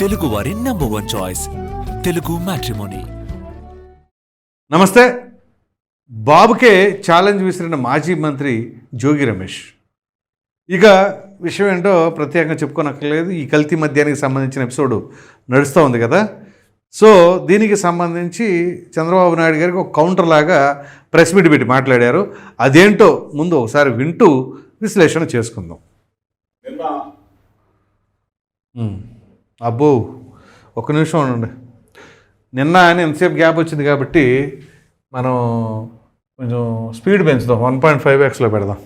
తెలుగు వారి number one choice Telugu matrimony నమస్తే. బాబుకే ఛాలెంజ్ విసిరిన మాజీ మంత్రి జోగి రమేష్. ఇక విషయం ఏంటో ప్రత్యేకంగా చెప్పుకోనక్కర్లేదు. ఈ కల్తీ మద్యానికి సంబంధించిన ఎపిసోడ్ నడుస్తూ ఉంది కదా. సో దీనికి సంబంధించి చంద్రబాబు నాయుడు గారికి ఒక కౌంటర్ లాగా ప్రెస్ మీట్ పెట్టి మాట్లాడారు. అదేంటో ముందు ఒకసారి వింటూ విశ్లేషణ చేసుకుందాం. అబ్బో ఒక నిమిషం ఉండండి. నిన్న అని ఎంతసేపు గ్యాప్ వచ్చింది కాబట్టి మనం కొంచెం స్పీడ్ పెంచుదాం. వన్ పాయింట్ ఫైవ్ ఎక్స్లో పెడదాం.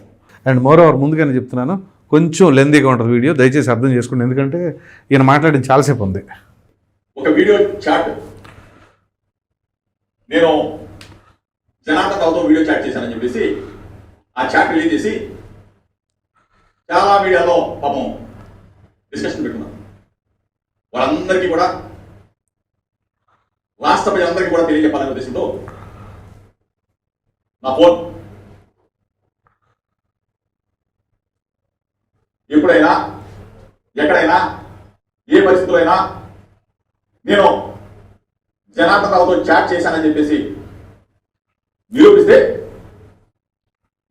అండ్ మోర్ ఓవర్ ముందుగానే చెప్తున్నాను కొంచెం లెందీగా ఉంటుంది వీడియో దయచేసి అర్థం చేసుకోండి. ఎందుకంటే ఈయన మాట్లాడిన చాలాసేపు ఉంది. ఒక వీడియో చాట్. నేను జనార్దన్ వీడియో చాట్ చేశానని చెప్పేసి ఆ చాట్ రిలీజ్ చేసి చాలా మీడియాలో పాపం డిస్కషన్ పెట్టుకున్నాను. వాళ్ళందరికీ కూడా రాష్ట్ర ప్రజలందరికీ కూడా తెలియజెప్పాలనే ఉద్దేశంతో నా ఫోన్. ఎప్పుడైనా ఎక్కడైనా ఏ పరిస్థితుల్లో అయినా నేను జనార్దన్ రావుతో చాట్ చేశానని చెప్పేసి నిరూపిస్తే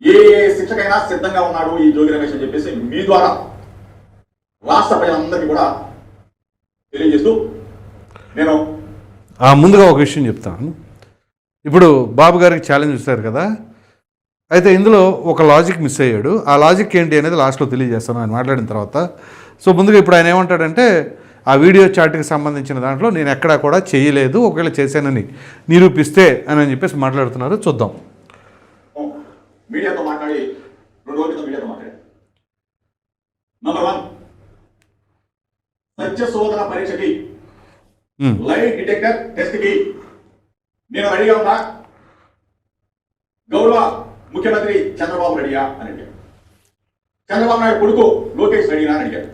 ఏ ఏ శిక్షకైనా సిద్ధంగా ఉన్నాడు ఈ జోగి రమేష్ అని చెప్పేసి మీ ద్వారా రాష్ట్ర ప్రజలందరికీ కూడా తెలియజేస్తూ నేను ఆ, ముందుగా ఒక విషయం చెప్తాను. ఇప్పుడు బాబు గారికి ఛాలెంజ్ ఇస్తారు కదా. అయితే ఇందులో ఒక లాజిక్ మిస్ అయ్యాడు. ఆ లాజిక్ ఏంటి అనేది లాస్ట్లో తెలియజేస్తాను. ఆయన మాట్లాడిన తర్వాత. సో ముందుగా ఇప్పుడు ఆయన ఏమంటాడంటే ఆ వీడియో చాట్కి సంబంధించిన దాంట్లో నేను ఎక్కడా కూడా చేయలేదు. ఒకవేళ చేశానని నిరూపిస్తే అని అని చెప్పేసి మాట్లాడుతున్నారు. చూద్దాం. మీడియాతో మాట్లాడి రెండు రోజుల క్రితం మీడియాతో మాట్లాడాను నంబర్ వన్ సత్య శోధన పరీక్షకి లైవ్ డిటెక్టర్ టెస్ట్కి నేను రెడీగా ఉన్నా? గౌరవ ముఖ్యమంత్రి చంద్రబాబు రెడీయా అని అడిగాడు చంద్రబాబు నాయుడు కొడుకు లోకేష్ రెడీనా అని అడిగాడు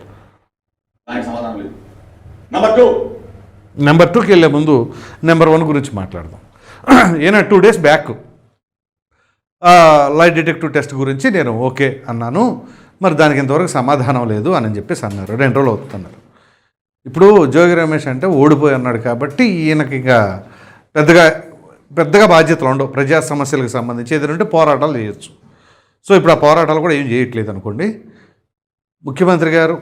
దానికి సమాధానం లేదు. నంబర్ టూ నెంబర్ టూకి వెళ్ళే ముందు నెంబర్ వన్ గురించి మాట్లాడదాం. ఈయన two days back light detective test గురించి నేను ఓకే అన్నాను. మరి దానికి ఇంతవరకు సమాధానం లేదు అని చెప్పేసి అన్నారు. రెండు రోజులు అవుతున్నారు ఇప్పుడు జోగి రమేష్ అంటే ఓడిపోయి అన్నాడు కాబట్టి ఈయనకి ఇంకా పెద్దగా పెద్దగా బాధ్యతలు ఉండవు. ప్రజా సమస్యలకు సంబంధించి ఏదంటే పోరాటాలు చేయొచ్చు. సో ఇప్పుడు ఆ పోరాటాలు కూడా ఏం చేయట్లేదు అనుకోండి. ముఖ్యమంత్రి గారు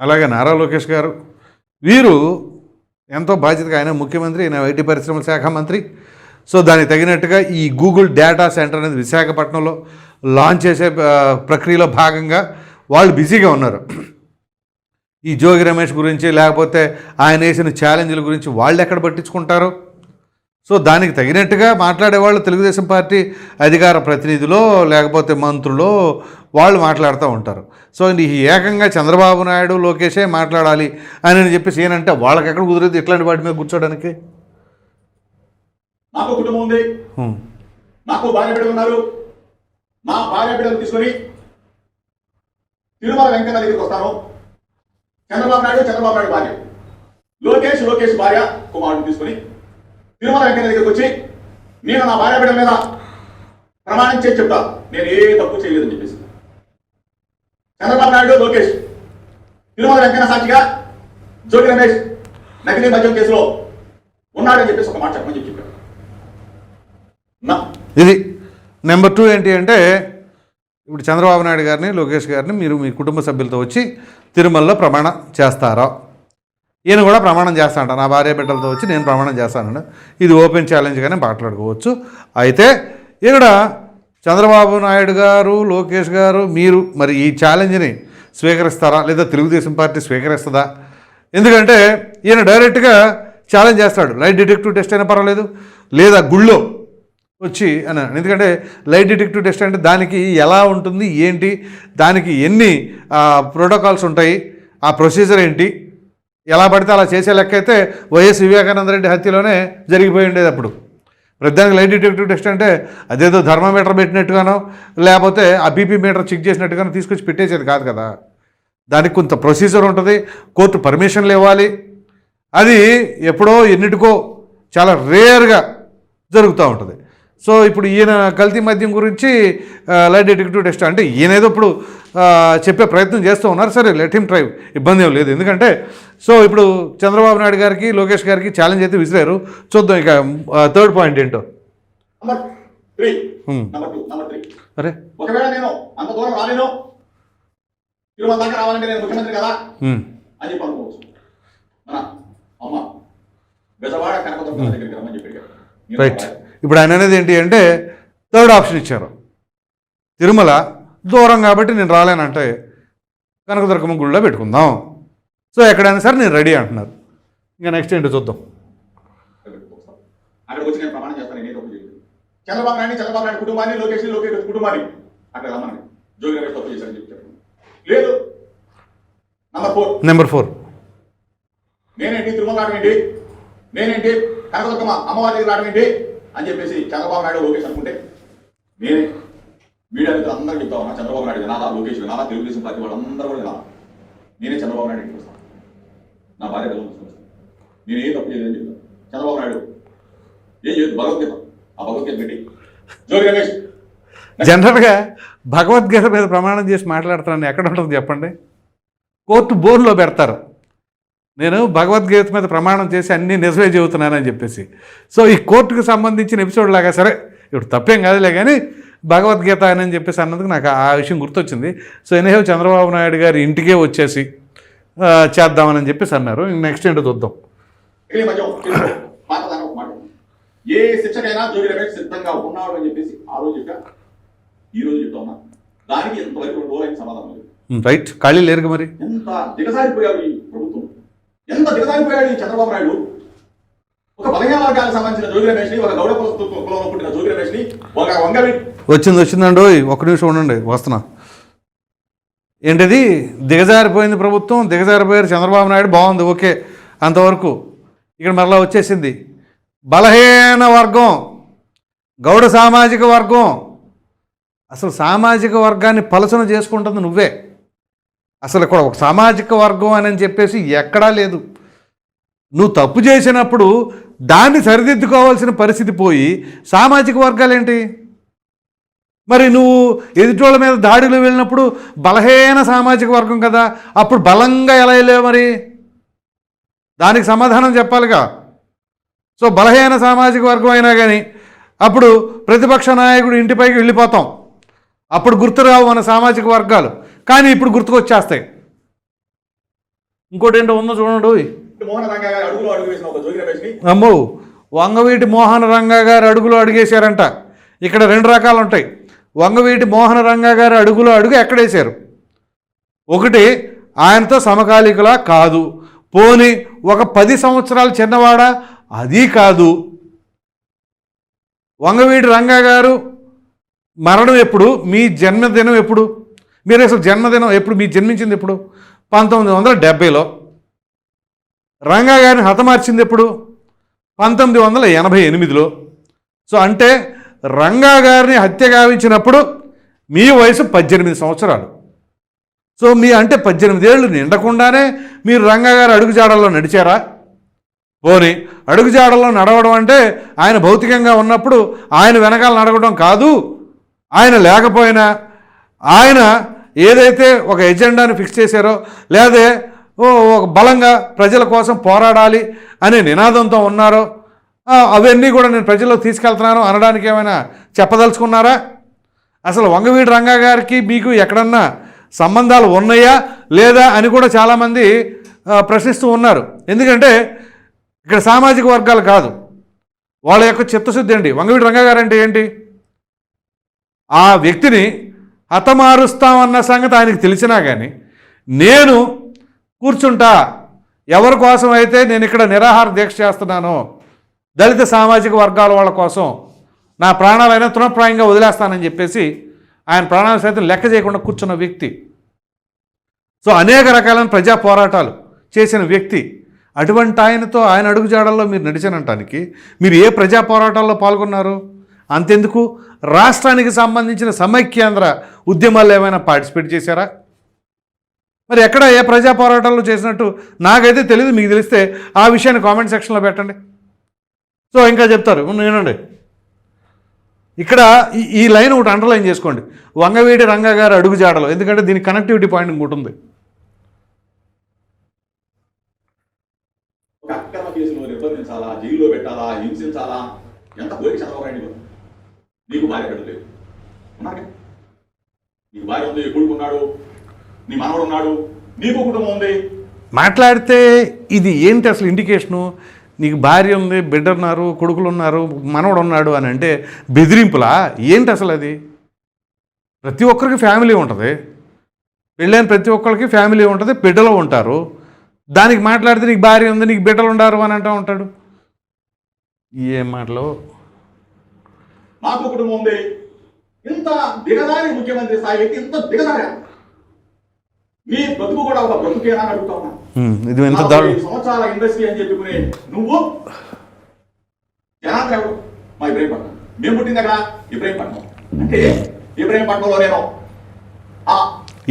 అలాగే నారా లోకేష్ గారు వీరు ఎంతో బాధ్యతగా ఆయన ముఖ్యమంత్రి ఆయన ఐటీ పరిశ్రమల శాఖ మంత్రి. సో దానికి తగినట్టుగా ఈ గూగుల్ డేటా సెంటర్ అనేది విశాఖపట్నంలో లాంచ్ చేసే ప్రక్రియలో భాగంగా వాళ్ళు బిజీగా ఉన్నారు. ఈ జోగి రమేష్ గురించి లేకపోతే ఆయన వేసిన ఛాలెంజ్ల గురించి వాళ్ళు ఎక్కడ పట్టించుకుంటారు? సో దానికి తగినట్టుగా మాట్లాడేవాళ్ళు తెలుగుదేశం పార్టీ అధికార ప్రతినిధులో లేకపోతే మంత్రులో వాళ్ళు మాట్లాడుతూ ఉంటారు. సో ఈ ఏకంగా చంద్రబాబు నాయుడు లోకేషే మాట్లాడాలి అని చెప్పేసి ఏనంటే వాళ్ళకి ఎక్కడ కుదిరేది? ఇట్లాంటి వాటి మీద కూర్చోడానికి? నాకు కుటుంబం ఉంది. నాకు భార్య బిడ్డలు ఉన్నారు. భార్య బిడ్డలు తీసుకొని తిరుమల వెంకన్న దగ్గరికి వస్తాను. చంద్రబాబు నాయుడు చంద్రబాబు నాయుడు భార్య. లోకేష్ లోకేష్ భార్య కుమారుడు తీసుకొని తిరుమల వెంకయ్య దగ్గరికి వచ్చి నేను నా భార్య బిడ్డ మీద ప్రమాణం చేసి చెప్తా. నేను ఏ తప్పు చేయలేదని చెప్పేసి. చంద్రబాబు నాయుడు లోకేష్ తిరుమల వెంకయ్య సాక్షిగా జోగి రమేష్ నకిలీ మద్యం కేసులో ఉన్నాడని చెప్పేసి ఒక మాట చెప్పమని చెప్పి చెప్పాడు. నా ఇది నెంబర్ టూ ఏంటి అంటే ఇప్పుడు చంద్రబాబు నాయుడు గారిని లోకేష్ గారిని మీరు మీ కుటుంబ సభ్యులతో వచ్చి తిరుమలలో ప్రమాణం చేస్తారా? ఈయన కూడా ప్రమాణం చేస్తానంట నా భార్య బిడ్డలతో వచ్చి నేను ప్రమాణం చేస్తానంట. ఇది ఓపెన్ ఛాలెంజ్గానే మాట్లాడుకోవచ్చు. అయితే ఇక్కడ చంద్రబాబు నాయుడు గారు లోకేష్ గారు మీరు మరి ఈ ఛాలెంజ్ని స్వీకరిస్తారా? లేదా తెలుగుదేశం పార్టీ స్వీకరిస్తుందా? ఎందుకంటే ఈయన డైరెక్ట్గా ఛాలెంజ్ చేస్తాడు. లైట్ డిటెక్టివ్ టెస్ట్ అయినా పర్వాలేదు. లేదా గుళ్ళో వచ్చి అని ఎందుకంటే లైట్ డిటెక్టివ్ టెస్ట్ అంటే దానికి ఎలా ఉంటుంది ఏంటి దానికి ఎన్ని ప్రోటోకాల్స్ ఉంటాయి ఆ ప్రొసీజర్ ఏంటి ఎలా పడితే అలా చేసే లెక్క అయితే వైఎస్ వివేకానంద రెడ్డి హత్యలోనే జరిగిపోయి ఉండేది అప్పుడు. ప్రతిదానికి లైట్ డిటెక్టివ్ టెస్ట్ అంటే అదేదో ధర్మమీటర్ పెట్టినట్టుగానో లేకపోతే ఆ బీపీ మీటర్ చెక్ చేసినట్టుగానో తీసుకొచ్చి పెట్టేసేది కాదు కదా. దానికి కొంత ప్రొసీజర్ ఉంటుంది కోర్టు పర్మిషన్లు ఇవ్వాలి. అది ఎప్పుడో ఎన్నిటికో చాలా రేర్గా జరుగుతూ ఉంటుంది. సో ఇప్పుడు ఈయన కల్తీ మద్యం గురించి లైట్ డిటెక్టివ్ టెస్ట్ అంటే ఈయన ఏదో ఇప్పుడు చెప్పే ప్రయత్నం చేస్తూ ఉన్నారు. సరే లెట్ హిమ్ ట్రై. ఇబ్బంది ఏం లేదు. ఎందుకంటే సో ఇప్పుడు చంద్రబాబు నాయుడు గారికి లోకేష్ గారికి ఛాలెంజ్ అయితే విసిరారు. చూద్దాం ఇక థర్డ్ పాయింట్ ఏంటో. Hmm. అరే. ఒకవేళ నేను అంత దూరం రాలేను తిరుమల దాకా రావాలంటే నేను ముఖ్యమంత్రి కదా? ఉమ్, అని చెప్పి అనుకోవచ్చు. మన అమ్మ బెజవాడ కనకదుర్గ దగ్గరికి రమ్మని చెప్పి అడిగారు. నేను రైట్. ఇప్పుడు ఆయన అనేది ఏంటి అంటే థర్డ్ ఆప్షన్ ఇచ్చారు. తిరుమల దూరం కాబట్టి నేను రాలేనంటే కనకదుర్గమ్మ గుడిలో పెట్టుకుందాం. సో ఎక్కడైనా సరే నేను రెడీ అంటున్నారు. ఇంకా నెక్స్ట్ ఏంటో చూద్దాం. చంద్రబాబు నాయుడు చంద్రబాబు నాయుడు కుటుంబాన్ని లోకేష్ లోకేష్ కుటుంబాన్ని అక్కడ రమ్మని. జోగి రమేష్ తప్పు చేశారని చెప్పి చెప్పండి. లేదు. నంబర్ ఫోర్ నెంబర్ ఫోర్ నేనేంటి? తిరుమల రావడం ఏంటి? నేనేంటి? కనకదుర్గమ్మ అమ్మవారి దగ్గర రావడం ఏంటి? అని చెప్పేసి చంద్రబాబు నాయుడు లోకేష్ అనుకుంటే నేనే మీడియా మిత్రులు అందరూ చెప్తా ఉన్నా. చంద్రబాబు నాయుడు నాదా లోకేష్ నాదా తెలుగుదేశం పార్టీ వాళ్ళందరూ కూడా నాదా నేనే చంద్రబాబు నాయుడు ఇంటికి వస్తాను నా భార్య పిల్లలు నేను ఏ తప్పు చేయలేదని చెప్తాను చంద్రబాబు నాయుడు ఏం చేయదు భగవద్గీత. ఆ భగవద్గీత పెట్టి. జోగి రమేష్. జనరల్గా భగవద్గీత మీద ప్రమాణం చేసి మాట్లాడుతున్నాను. ఎక్కడ ఉంటుంది చెప్పండి? కోర్టు బోర్డులో పెడతారు. నేను భగవద్గీత మీద ప్రమాణం చేసి అన్నీ నిజమే చెబుతున్నానని చెప్పేసి. సో ఈ కోర్టుకు సంబంధించిన ఎపిసోడ్ లాగా సరే ఇప్పుడు తప్పేం కాదులే కానీ భగవద్గీత అని చెప్పేసి అన్నందుకు నాకు ఆ విషయం గుర్తొచ్చింది. సో ఎనీహో చంద్రబాబు నాయుడు గారి ఇంటికే వచ్చేసి చేద్దామని చెప్పేసి అన్నారు. నెక్స్ట్ ఏంటో చూద్దాం. ఏ శిక్షకైనా జోగి రమేష్ సిద్ధంగా ఉన్నాడు అని చెప్పేసి ఆ రోజు చెప్పా. ఈ రోజు చెప్తా దానికి ఎంతవరకు సమాధానం లేదు. రైట్ ఖాళీ లేరుగా మరి? ఎంత ప్రభుత్వం ఎంత దిగజారిపోయాడు ఈ చంద్రబాబు నాయుడు? ఒక బలహీన వర్గాలకు సంబంధించిన జోగి రమేష్ ఒక గౌడ కులంలో పుట్టిన జోగి రమేష్ ఒక వంగవి వచ్చింది వచ్చిందండి. ఒక నిమిషం ఉండండి వస్తున్నా. ఏంటిది? దిగజారిపోయింది ప్రభుత్వం దిగజారిపోయారు చంద్రబాబు నాయుడు బాగుంది ఓకే అంతవరకు. ఇక్కడ మరలా వచ్చేసింది. బలహీన వర్గం గౌడ సామాజిక వర్గం. అసలు సామాజిక వర్గాన్ని పలసన చేసుకుంటుంది నువ్వే. అసలు కూడా ఒక సామాజిక వర్గం అని చెప్పేసి ఎక్కడా లేదు. నువ్వు తప్పు చేసినప్పుడు దాన్ని సరిదిద్దుకోవాల్సిన పరిస్థితి పోయి సామాజిక వర్గాలేంటి? మరి నువ్వు ఎదుటోళ్ళ మీద దాడులు వెళ్ళినప్పుడు బలహీన సామాజిక వర్గం కదా అప్పుడు బలంగా ఎలా వెళ్ళావు మరి? దానికి సమాధానం చెప్పాలిగా. సో బలహీన సామాజిక వర్గం అయినా కానీ అప్పుడు ప్రతిపక్ష నాయకుడు ఇంటిపైకి వెళ్ళిపోతాం. అప్పుడు గుర్తురావు మన సామాజిక వర్గాలు. కానీ ఇప్పుడు గుర్తుకొచ్చేస్తాయి. ఇంకోటి ఏంటో ఉందో చూడండి అమ్మో వంగవీటి మోహన రంగా గారు అడుగులో అడిగేశారంట. ఇక్కడ రెండు రకాలు ఉంటాయి. వంగవీటి మోహన రంగా గారు అడుగులో అడుగు ఎక్కడేశారు? ఒకటి ఆయనతో సమకాలీకులా కాదు. పోని ఒక పది సంవత్సరాలు చిన్నవాడా? అది కాదు. వంగవీటి రంగా గారు మరణం ఎప్పుడు? మీ జన్మదినం ఎప్పుడు? మీరు అసలు జన్మదినం ఎప్పుడు మీ జన్మించింది ఎప్పుడు? పంతొమ్మిది వందల డెబ్బైలో రంగా గారిని హతమార్చింది ఎప్పుడు? పంతొమ్మిది వందల ఎనభై ఎనిమిదిలో. సో అంటే రంగా గారిని హత్య గావించినప్పుడు మీ వయసు పద్దెనిమిది సంవత్సరాలు. సో మీ అంటే పద్దెనిమిది ఏళ్ళు నిండకుండానే మీరు రంగా గారు అడుగుజాడల్లో నడిచారా? పోని అడుగుజాడల్లో నడవడం అంటే ఆయన భౌతికంగా ఉన్నప్పుడు ఆయన వెనకాల నడవడం కాదు. ఆయన లేకపోయినా ఆయన ఏదైతే ఒక ఎజెండాని ఫిక్స్ చేశారో లేదే ఓ ఒక బలంగా ప్రజల కోసం పోరాడాలి అనే నినాదంతో ఉన్నారో అవన్నీ కూడా నేను ప్రజల్లో తీసుకెళ్తున్నాను అనడానికి ఏమైనా చెప్పదలుచుకున్నారా? అసలు వంగవీడి రంగా గారికి మీకు ఎక్కడన్నా సంబంధాలు ఉన్నాయా లేదా అని కూడా చాలామంది ప్రశ్నిస్తూ ఉన్నారు. ఎందుకంటే ఇక్కడ సామాజిక వర్గాలు కాదు. వాళ్ళ యొక్క చిత్తశుద్ధి అండి. వంగవీడి రంగా గారు అంటే ఏంటి? ఆ వ్యక్తిని హతమారుస్తామన్న సంగతి ఆయనకు తెలిసినా కానీ నేను కూర్చుంటా. ఎవరి కోసం అయితే నేను ఇక్కడ నిరాహార దీక్ష చేస్తున్నానో దళిత సామాజిక వర్గాల వాళ్ళ కోసం నా ప్రాణాలైనా తృణప్రాయంగా వదిలేస్తానని చెప్పేసి ఆయన ప్రాణాలు సైతం లెక్క చేయకుండా కూర్చున్న వ్యక్తి. సో అనేక రకాలైన ప్రజా పోరాటాలు చేసిన వ్యక్తి. అటువంటి ఆయనతో ఆయన అడుగుజాడల్లో మీరు నడిచినటానికి మీరు ఏ ప్రజా పోరాటాల్లో పాల్గొన్నారు? అంతెందుకు? రాష్ట్రానికి సంబంధించిన సమైక్యాంధ్ర ఉద్యమాల్లో ఏమైనా పార్టిసిపేట్ చేశారా? మరి ఎక్కడ ఏ ప్రజా పోరాటాలు చేసినట్టు నాకైతే తెలియదు మీకు తెలిస్తే ఆ విషయాన్ని కామెంట్ సెక్షన్లో పెట్టండి. సో ఇంకా చెప్తారు వినండి. ఇక్కడ ఈ- ఈ లైన్ ఒకటి అండర్లైన్ చేసుకోండి. వంగవీడి రంగ గారు అడుగుజాడలు ఎందుకంటే దీని కనెక్టివిటీ పాయింట్ ఇంకోటి ఉంది. అక్రమ కేసులో నిర్బంధించాలా జైల్లో పెట్టాలా? హింసించాలా? ఎంత పోయి చదవకండి నీకు భార్య బిడ్డలు లేదు? ఉన్నారుగా? నీకు భార్య ఉంది కొడుకు ఉన్నాడు నీ మనవడు ఉన్నాడు నీకు కుటుంబం ఉంది. మాట్లాడితే ఇది ఏంటి అసలు ఇండికేషను నీకు భార్య ఉంది బిడ్డ ఉన్నారు కొడుకులు ఉన్నారు మనవడు ఉన్నాడు అని అంటే బెదిరింపులా? ఏంటి అసలు అది? ప్రతి ఒక్కరికి ఫ్యామిలీ ఉంటుంది. పెళ్ళైన ప్రతి ఒక్కరికి ఫ్యామిలీ ఉంటుంది బిడ్డలు ఉంటారు. దానికి మాట్లాడితే నీకు భార్య ఉంది నీకు బిడ్డలు ఉండారు అని అంటూ ఉంటాడు. ఏం మాటలు? నాకు కుటుంబం ఉంది. ఇంత దిగదారి ముఖ్యమంత్రి స్థాయి వ్యక్తి ఇంత దిగదారా నీ బ్రతుకు కూడా ఒక బ్రతుకేనా అడుగుతా ఉన్నా. సంవత్సరాల ఇండస్ట్రీ అని చెప్పుకునే నువ్వు జనార్దన్ ఎవరు మా ఇబ్రహీంపట్నం మేము పుట్టింది ఎక్కడ ఇబ్రహీంపట్నం అంటే ఇబ్రహీంపట్నంలో నేను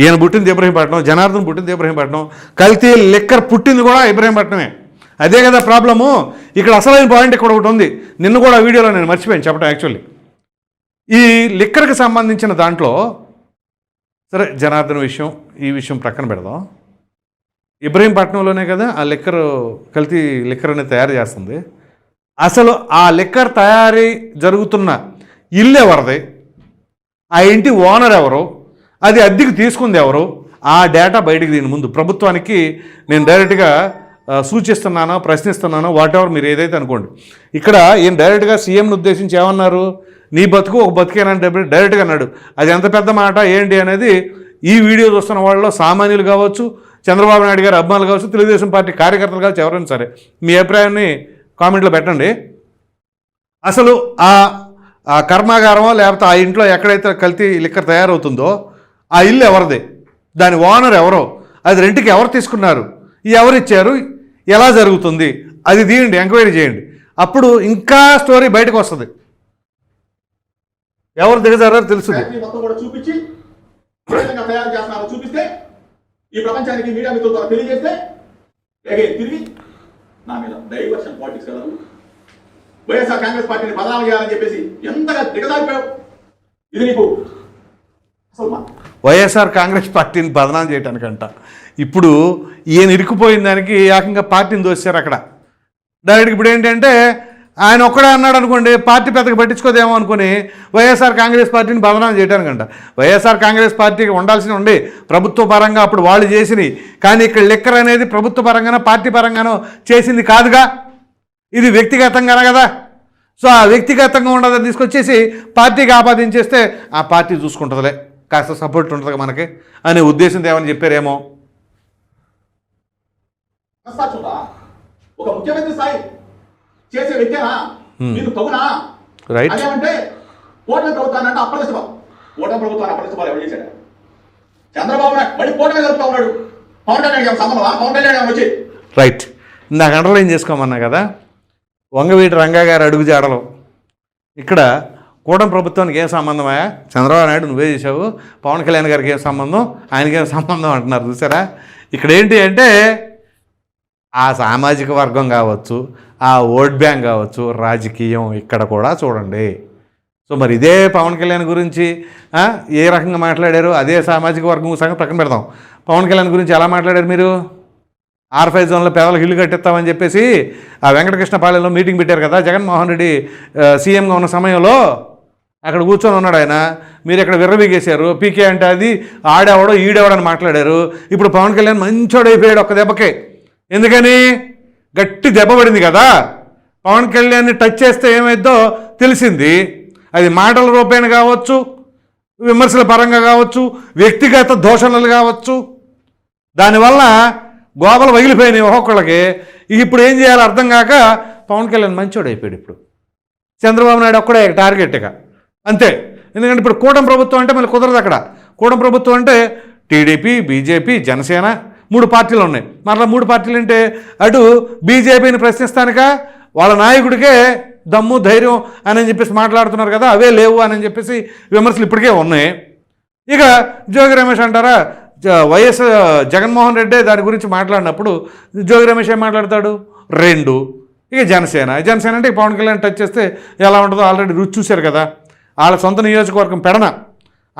ఈయన పుట్టింది ఇబ్రహీంపట్నం జనార్దన్ పుట్టింది ఇబ్రహీంపట్నం కల్తీ లిక్కర్ పుట్టింది కూడా ఇబ్రహీంపట్నమే అదే కదా ప్రాబ్లము. ఇక్కడ అసలైన పాయింట్ ఇక్కడ ఒకటి ఉంది. నిన్న కూడా వీడియోలో నేను మర్చిపోయాను చెప్పడం యాక్చువల్లీ ఈ లిక్కర్కి సంబంధించిన దాంట్లో సరే జనార్దన్ విషయం ఈ విషయం ప్రక్కన పెడదాం. ఇబ్రహీంపట్నంలోనే కదా ఆ లిక్కర్ కల్తీ లిక్కర్ అనేది తయారు చేస్తుంది. అసలు ఆ లిక్కర్ తయారీ జరుగుతున్న ఇల్లు ఎవరిది? ఆ ఇంటి ఓనర్ ఎవరు? అది అద్దెకి తీసుకుంది ఎవరు? ఆ డేటా బయటికి దీని ముందు. ప్రభుత్వానికి నేను డైరెక్ట్గా సూచిస్తున్నానో ప్రశ్నిస్తున్నానో వాట్ ఎవర్ మీరు ఏదైతే అనుకోండి. ఇక్కడ ఈయన డైరెక్ట్గా సీఎంని ఉద్దేశించి ఏమన్నారు? నీ బతుకు ఒక బతికేనని డైరెక్ట్గా అన్నాడు. అది ఎంత పెద్ద మాట ఏంటి అనేది ఈ వీడియో చూస్తున్న వాళ్ళలో సామాన్యులు కావచ్చు చంద్రబాబు నాయుడు గారు అభిమానులు కావచ్చు తెలుగుదేశం పార్టీ కార్యకర్తలు కావచ్చు ఎవరైనా సరే. మీ అభిప్రాయాన్ని కామెంట్లో పెట్టండి. అసలు ఆ ఆ కర్మాగారమో లేకపోతే ఆ ఇంట్లో ఎక్కడైతే కల్తీ లిక్కర్ తయారవుతుందో ఆ ఇల్లు ఎవరిది? దాని ఓనర్ ఎవరో? అది రెంట్కి ఎవరు తీసుకున్నారు? ఎవరు ఇచ్చారు? ఎలా జరుగుతుంది? అది తీయండి ఎంక్వైరీ చేయండి. అప్పుడు ఇంకా స్టోరీ బయటకు వస్తుంది. ఎవరు దిగజారో కూడా చూపించి తయారు చేస్తున్నారో. చూపిస్తే ఈ ప్రపంచానికి మీడియా మిత్రుల ద్వారా తెలియజేస్తే తిరిగి నా మీద డైవర్షన్ పాలిటిక్స్ కదా వైఎస్ఆర్ కాంగ్రెస్ పార్టీని బదనాలు చేయాలని చెప్పేసి ఎంతగా దిగజారిపోయావు? ఇది నీకు అసలు వైఎస్ఆర్ కాంగ్రెస్ పార్టీని బదనాం చేయడానికంట ఇప్పుడు ఈయన ఇరుక్కుపోయిన దానికి ఏకంగా పార్టీని దోశారు అక్కడ. డైరెక్ట్ ఇప్పుడు ఏంటంటే ఆయన ఒక్కడే అన్నాడు అనుకోండి పార్టీ పెద్దగా పట్టించుకోదేమో అనుకుని వైఎస్ఆర్ కాంగ్రెస్ పార్టీని బదనాం చేయడానికంట వైఎస్ఆర్ కాంగ్రెస్ పార్టీకి ఉండాల్సిన ఉండి ప్రభుత్వ పరంగా అప్పుడు వాళ్ళు చేసినవి కానీ ఇక్కడ లిక్కర్ అనేది ప్రభుత్వ పరంగానో పార్టీ పరంగానో చేసింది కాదుగా. ఇది వ్యక్తిగతంగానే కదా? సో ఆ వ్యక్తిగతంగా ఉండదని తీసుకొచ్చేసి పార్టీకి ఆపాదించేస్తే ఆ పార్టీ చూసుకుంటుందిలే. కాస్త సపోర్ట్ ఉంటుంది మనకి. అనే ఉద్దేశం ఏమని చెప్పారేమో? ఒక ముఖ్యమంత్రి స్థాయి చేసే వ్యక్తేనా? నీకు తగునా? రైట్. అదేమంటే కూటమి ప్రభుత్వాన్ని అంటే అప్రదర్శితం కూటమి ప్రభుత్వాన్ని అప్రదర్శితం ఎవరు చేశాడు చంద్రబాబు నాయుడు మళ్ళీ కూటమి జరుపుతా ఉన్నాడు. పవన్ కళ్యాణ్ సంబంధమా? పవన్ కళ్యాణ్ వచ్చి. రైట్. ఇందాక అండర్లైన్ చేసుకోమన్నా కదా? వంగవీటి రంగా గారు అడుగు జాడలు. ఇక్కడ కూటమి ప్రభుత్వానికి ఏం సంబంధమా చంద్రబాబు నాయుడు నువ్వే చేసావు పవన్ కళ్యాణ్ గారికి ఏం సంబంధం? ఆయనకి ఏం సంబంధం అంటున్నారు చూసారా? ఇక్కడ ఏంటి అంటే ఆ సామాజిక వర్గం కావచ్చు ఆ ఓట్ బ్యాంక్ కావచ్చు రాజకీయం ఇక్కడ కూడా చూడండి. సో మరి ఇదే పవన్ కళ్యాణ్ గురించి ఏ రకంగా మాట్లాడారు? అదే సామాజిక వర్గం సంగతి పక్కన పెడతాం పవన్ కళ్యాణ్ గురించి ఎలా మాట్లాడారు మీరు? ఆర్ ఫైవ్ జోన్లో పేదలకు ఇల్లు కట్టిస్తామని చెప్పేసి ఆ వెంకటకృష్ణపాలెంలో మీటింగ్ పెట్టారు కదా జగన్మోహన్ రెడ్డి సీఎంగా ఉన్న సమయంలో. అక్కడ కూర్చొని ఉన్నాడు ఆయన. మీరు ఇక్కడ విర్రవీగేశారు. పీకే అంటే అది ఆడేవాడో ఈడేవాడని మాట్లాడారు. ఇప్పుడు పవన్ కళ్యాణ్ మంచోడైపోయాడు ఒక్క దెబ్బకే. ఎందుకని? గట్టి దెబ్బపడింది కదా. పవన్ కళ్యాణ్ని టచ్ చేస్తే ఏమైద్దో తెలిసింది. అది మాటల రూపేణ కావచ్చు విమర్శల పరంగా కావచ్చు వ్యక్తిగత దోషణలు కావచ్చు. దానివల్ల గోపలు వగిలిపోయినాయి ఒక్కొక్కళ్ళకి. ఇప్పుడు ఏం చేయాలో అర్థం కాక పవన్ కళ్యాణ్ మంచోడు అయిపోయాడు ఇప్పుడు. చంద్రబాబు నాయుడు ఒక్కడే టార్గెట్గా అంతే. ఎందుకంటే ఇప్పుడు కూటమి ప్రభుత్వం అంటే మళ్ళీ కుదరదు అక్కడ. కూటమి ప్రభుత్వం అంటే టీడీపీ బీజేపీ జనసేన మూడు పార్టీలు ఉన్నాయి. మరలా మూడు పార్టీలు అంటే అటు బీజేపీని ప్రశ్నిస్తానుక? వాళ్ళ నాయకుడికే దమ్ము ధైర్యం అని చెప్పేసి మాట్లాడుతున్నారు కదా అవే లేవు అని చెప్పేసి విమర్శలు ఇప్పటికే ఉన్నాయి. ఇక జోగి రమేష్ అంటారా? జ- వైఎస్ జగన్మోహన్ రెడ్డి దాని గురించి మాట్లాడినప్పుడు జోగి రమేష్ ఏం మాట్లాడతాడు? రెండు. ఇక జనసేన. జనసేన అంటే పవన్ కళ్యాణ్ టచ్ చేస్తే ఎలా ఉంటుందో ఆల్రెడీ రుచి చూశారు కదా. వాళ్ళ సొంత నియోజకవర్గం పెడన.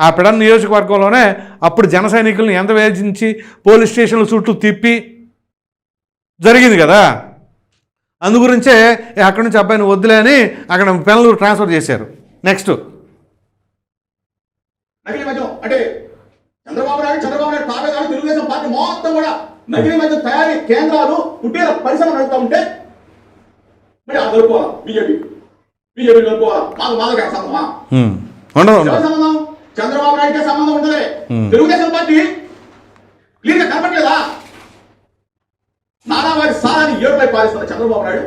ఆ పెడన నియోజకవర్గంలోనే అప్పుడు జన సైనికులను ఎంత వేధించి పోలీస్ స్టేషన్ల చుట్టూ తిప్పి జరిగింది కదా. అందుగురించే "ఏ, అక్కడి నుంచి అబ్బాయిని వద్దులే అని అక్కడ పెనలూరు ట్రాన్స్ఫర్ చేశారు. నెక్స్ట్. నకిలీ మద్యం అంటే చంద్రబాబు నాయుడు చంద్రబాబు నాయుడు కావేదాలు తెలుగుదేశం పార్టీ మొత్తం కూడా నకిలీ మద్యం తయారీ కేంద్రాలు పుట్టిన పరిశ్రమ నడుపుతా ఉంటే మరి అది దొరుకోవాలా బీజేపీ? బీజేపీ దొరుకోవాలా మాకు మాదక సంబంధమా? హ్మ్. ఉండదు ఎవరి ఉండదు సంబంధం? చంద్రబాబు నాయుడుకే సంబంధం ఉంటుంది. తెలుగుదేశం పార్టీ? క్లియర్గా కనపట్లేదా నానా వారి సారాన్ని ఏడుపై పాలిస్తున్న చంద్రబాబు నాయుడు.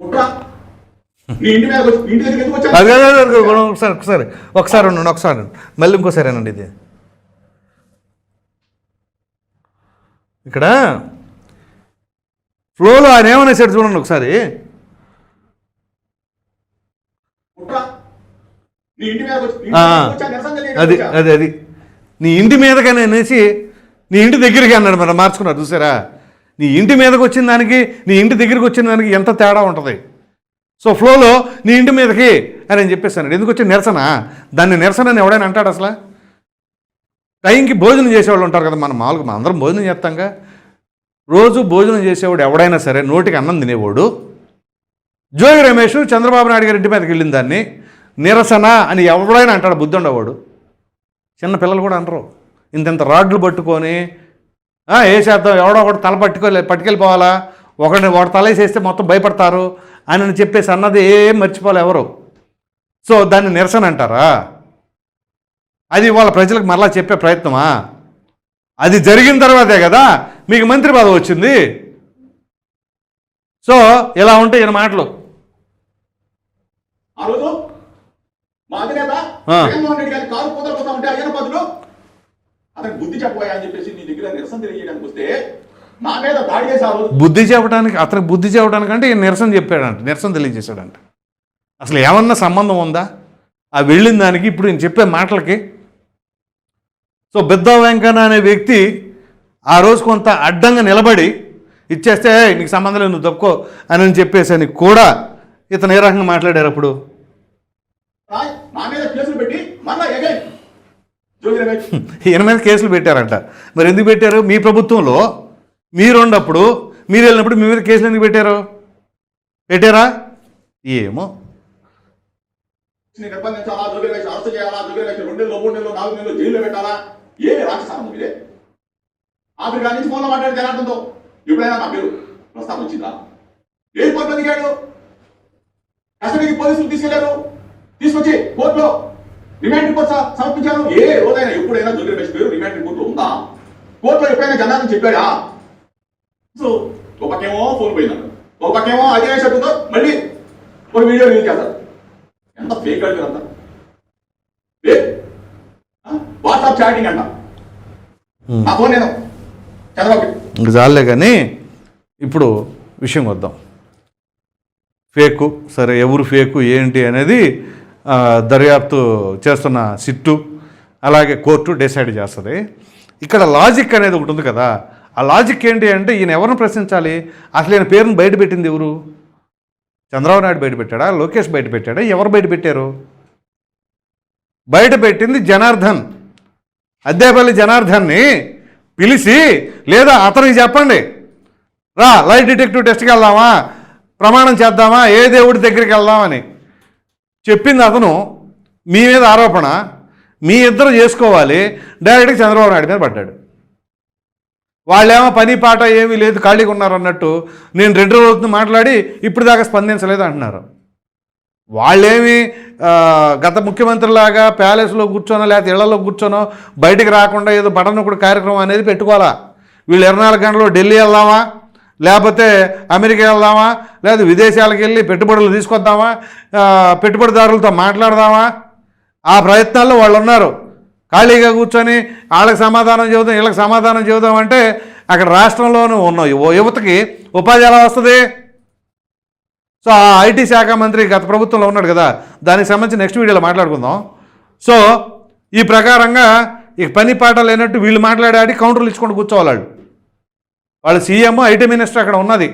కుట్ర. ఒకసారి ఒకసారి ఒకసారి ఉండండి ఒకసారి. మళ్ళీ ఇంకోసారి అనండి ఇది. ఇక్కడ ఫ్లోలో ఆయన ఏమనేసాడు చూడండి ఒకసారి కుట్ర నీ ఇంటి మీద వచ్చి- ఇంటి ఆ, దగ్గరికి వచ్చా, నిరసన తెలియజేయడానికి అది. అది అది. నీ ఇంటి మీదకనే అనేసి నీ ఇంటి దగ్గరికి అన్నాడు మరి మార్చుకున్నారు చూసారా? నీ ఇంటి మీదకి వచ్చిన దానికి నీ ఇంటి దగ్గరికి వచ్చిన దానికి ఎంత తేడా ఉంటుంది? సో ఫ్లోలో నీ ఇంటి మీదకి అని నేను చెప్పేస్తాను ఎందుకు వచ్చి నిరసన? దాన్ని నిరసన అని ఎవడైనా అంటాడు అసలు? టైంకి భోజనం చేసేవాళ్ళు ఉంటారు కదా మనం మామూలుగా మనం అందరం భోజనం చేస్తాంగా. రోజు భోజనం చేసేవాడు ఎవడైనా సరే నోటికి అన్నం తినేవాడు. జోగి రమేష్ చంద్రబాబు నాయుడు గారి ఇంటి మీదకి వెళ్ళిన దాన్ని నిరసన అని ఎవడైనా అంటాడు బుద్ధుండవాడు చిన్న పిల్లలు కూడా అనరు. ఇంత ఇంత రాడ్లు పట్టుకొని ఏ శాతం ఎవడో ఒకటి తల పట్టుకోలే పట్టుకెళ్ళిపోవాలా? ఒకటి ఒకటి తల వేసేస్తే మొత్తం భయపడతారు అని చెప్పేసి అన్నది ఏం మర్చిపోలే ఎవరు. సో దాన్ని నిరసన అంటారా? అది వాళ్ళ ప్రజలకు మరలా చెప్పే ప్రయత్నమా? అది జరిగిన తర్వాతే కదా మీకు మంత్రి పదవి వచ్చింది. సో ఇలా ఉంటాయి ఈయన మాటలు. మా అధినేత ఆ. జగన్మోహన్ రెడ్డి గారి కారు ఉంటే అయ్యన పదులు అతనికి బుద్ధి చెప్పబోయా అని చెప్పేసి నీ దగ్గర నిరసన తెలియజేయడానికి వస్తే నా మీద దాడి రోజు బుద్ధి చెప్పడానికి అతనికి బుద్ధి చెప్పడానికి అంటే నిరసన చెప్పాడంట నిరసన తెలియజేశాడంట. అసలు ఏమన్నా సంబంధం ఉందా? ఆ వెళ్ళిన దానికి ఇప్పుడు నేను చెప్పే మాటలకి. సో పెద్ద వెంకన్న అనే వ్యక్తి ఆ రోజు కొంత అడ్డంగా నిలబడి ఇచ్చేస్తే "ఏయ్, నీకు సంబంధం లేదు నువ్వు తప్పుకో అని అని చెప్పేసి అని కూడా ఇతను ఏ రకంగా మాట్లాడారు అప్పుడు నా- నా మీద కేసులు పెట్టి మళ్ళా ఎగైన్ జోగి రమేష్ ఈయన మీద కేసులు పెట్టారంట. మరి ఎందుకు పెట్టారు? మీ ప్రభుత్వంలో మీరు ఉన్నప్పుడు మీరు వెళ్ళినప్పుడు మీ మీద కేసులు ఎందుకు పెట్టారు? పెట్టారా? ఏమో. ఆఫ్రికా నుంచి ఫోన్లో మాట్లాడి జనార్దంతో ఎప్పుడైనా నా పేరు ప్రస్తావన వచ్చిందా? ఎయిర్పోర్ట్లో దిగాడు. కస్టడీకి పోలీసులు తీసుకెళ్ళారు. తీసుకొచ్చి కోర్టులో రిమాండ్ రిపోర్ట్ సమర్పించారు? ఏ రోజైనా ఎప్పుడైనా జోగి రమేష్ పేరు రిమాండ్ రిపోర్ట్లో ఉందా? కోర్టులో ఎప్పుడైనా జనార్దన్ చెప్పాడా? సో ఒక పక్కేమో ఫోన్ పోయిందంట. ఒక పక్కేమో అదే షర్టుతో మళ్ళీ ఒక వీడియో రిలీజ్ చేస్తారు ఎంత ఫేక్ అడిగారు అంత. వాట్సాప్ చాటింగ్ అంట. ఆ ఫోన్ నేను. చంద్రబాబు ఇంక చాలే కానీ ఇప్పుడు విషయం వద్దాం. ఫేకు సరే ఎవరు ఫేకు ఏంటి అనేది దర్యాప్తు చేస్తున్న సిట్టు అలాగే కోర్టు డిసైడ్ చేస్తుంది. ఇక్కడ లాజిక్ అనేది ఒకటి ఉంది కదా. ఆ లాజిక్ ఏంటి అంటే ఈయన ఎవరిని ప్రశ్నించాలి? అసలు ఈయన పేరును బయట పెట్టింది ఎవరు? చంద్రబాబు నాయుడు బయట పెట్టాడా? లోకేష్ బయట పెట్టాడా? ఎవరు బయట పెట్టారు? బయట పెట్టింది జనార్దన్. అద్దేపల్లి జనార్దన్ని పిలిచి లేదా అతనికి చెప్పండి. రా లైట్ డిటెక్టివ్ టెస్ట్కి వెళ్దామా? ప్రమాణం చేద్దామా? ఏ దేవుడి దగ్గరికి వెళ్దామని. చెప్పింది అతను మీ మీద ఆరోపణ మీ ఇద్దరు చేసుకోవాలి డైరెక్ట్గా చంద్రబాబు నాయుడు మీద పడ్డాడు. వాళ్ళేమో పని పాట ఏమీ లేదు ఖాళీగా ఉన్నారు అన్నట్టు నేను రెండు రోజుల అవుతుంది మాట్లాడి ఇప్పుడు దాకా స్పందించలేదు అంటున్నారు. వాళ్ళేమి గత ముఖ్యమంత్రిలాగా ప్యాలెస్లో కూర్చోనో లేకపోతే ఇళ్ళలో కూర్చోనో బయటికి రాకుండా ఏదో బటనొక్కడు కార్యక్రమం అనేది పెట్టుకోవాలా? వీళ్ళు ఇరవై నాలుగు గంటలు ఢిల్లీ వెళ్దామా? లేకపోతే అమెరికా వెళ్దామా? లేదా విదేశాలకు వెళ్ళి పెట్టుబడులు తీసుకొద్దామా? పెట్టుబడిదారులతో మాట్లాడదామా? ఆ ప్రయత్నాల్లో వాళ్ళు ఉన్నారు. ఖాళీగా కూర్చొని వాళ్ళకి సమాధానం చెబుదాం వీళ్ళకి సమాధానం చెబుదాం అంటే అక్కడ రాష్ట్రంలోనూ ఉన్న యువతకి ఉపాధి ఎలా వస్తుంది? సో ఆ ఐటీ శాఖ మంత్రి గత ప్రభుత్వంలో ఉన్నాడు కదా దానికి సంబంధించి నెక్స్ట్ వీడియోలో మాట్లాడుకుందాం. సో ఈ ప్రకారంగా ఇక పని పాట లేనట్టు వీళ్ళు మాట్లాడాడి కౌంటర్లు ఇచ్చుకొని కూర్చోవాలి వాళ్ళ సీఎం ఐటీ మినిస్టర్ అక్కడ ఉన్నది.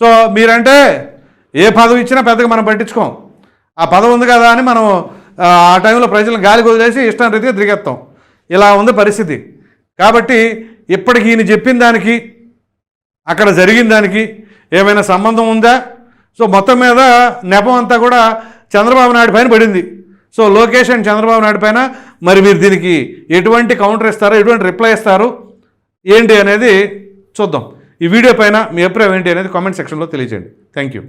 సో మీరంటే ఏ పదవి ఇచ్చినా పెద్దగా మనం పట్టించుకోం. ఆ పదవి ఉంది కదా అని మనం ఆ, టైంలో ప్రజలను గాలి వదిలేసి ఇష్టం రీతిగా తిరిగేస్తాం ఇలా ఉంది పరిస్థితి. కాబట్టి ఇప్పటికి ఈయన చెప్పిన దానికి అక్కడ జరిగిన దానికి ఏమైనా సంబంధం ఉందా? సో మొత్తం మీద నెపం అంతా కూడా చంద్రబాబు నాయుడు పైన పడింది. సో లోకేష్ అండ్ చంద్రబాబు నాయుడు పైన మరి మీరు దీనికి ఎటువంటి కౌంటర్ ఇస్తారు ఎటువంటి రిప్లై ఇస్తారు ఏంటి అనేది చూద్దాం. ఈ వీడియో పైన మీ అభిప్రాయం ఏంటి అనేది కామెంట్ సెక్షన్లో తెలియజేయండి. Thank you